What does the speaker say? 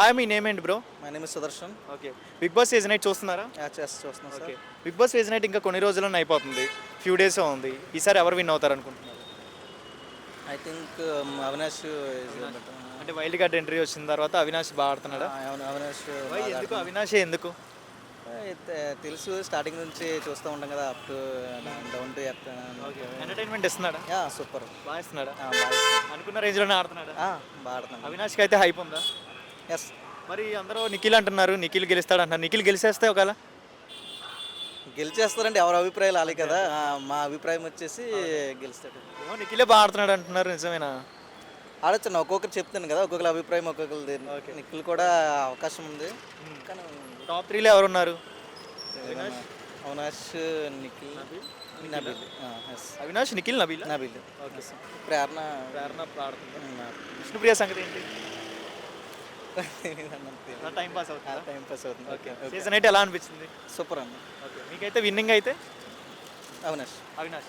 Hi మీ name ఏంటి bro my name Sudarshan okay Bigg Boss season eight చూస్తున్నారా? చేసి చూస్తున్నాం okay Bigg Boss season eight ఇంకా కొన్ని రోజుల్లో అయిపోతుంది. ఫ్యూ డేస్ ఉంది. ఈసారి ఎవరు విన్ అవుతారు అనుకుంటున్నారు? I think Avinash. అంటే వైల్డ్ కార్డ్ ఎంట్రీ వచ్చిన తర్వాత అవినాష్ బాగా ఆడుతున్నాడా? అవినాష్ ఎందుకు? అవినాష్ ఎందుకు? తెలుసు స్టార్టింగ్ నుంచి చూస్తూ ఉంటాం కదా up to down to earth entertainment ఇస్తున్నాడా? Super బాగా ఇస్తున్నాడా? అనుకున్న రేంజ్లోనే ఆడుతున్నాడా? బాగా ఆడుతున్నాను అవినాష్కి అయితే హైప్ ఉందా? ఎస్ మరి అందరూ నిఖిల్ అంటున్నారు నిఖిల్ గెలుస్తాడు అంటున్నారు. నిఖిల్ గెలిచేస్తే ఒకవేళ? గెలిచేస్తారంటే ఎవరి అభిప్రాయాలు అలే కదా. ఆ, మా అభిప్రాయం వచ్చేసి గెలుస్తాడు. ఏమో నిఖిలే బాగా ఆడుతున్నాడు అంటున్నారు నిజమేనా? ఆడొచ్చు ఒక్కొక్కరు చెప్తాను కదా ఒక్కొక్కరి అభిప్రాయం ఒక్కొక్కరిది. నిఖిల్ కూడా అవకాశం ఉంది. కానీ టాప్ త్రీలో ఎవరు ఉన్నారు అవినాష్. నిఖిల్ నబిల్? ఎస్ అవినాష్ నిఖిల్ నబీల్? నబిల్. ప్రేరణ ప్రేరణ ఆడుతుంది విష్ణుప్రియ సంగతి ఏంటి? టైం పాస్ అవుతుంది? టైం పాస్ అవుతుంది. ఓకే సీజన్ ఎయిట్ ఎలా అనిపించింది? సూపర్ అన్న. ఓకే మీకైతే విన్నింగ్ అయితే? అవినాష్. అవినాష్.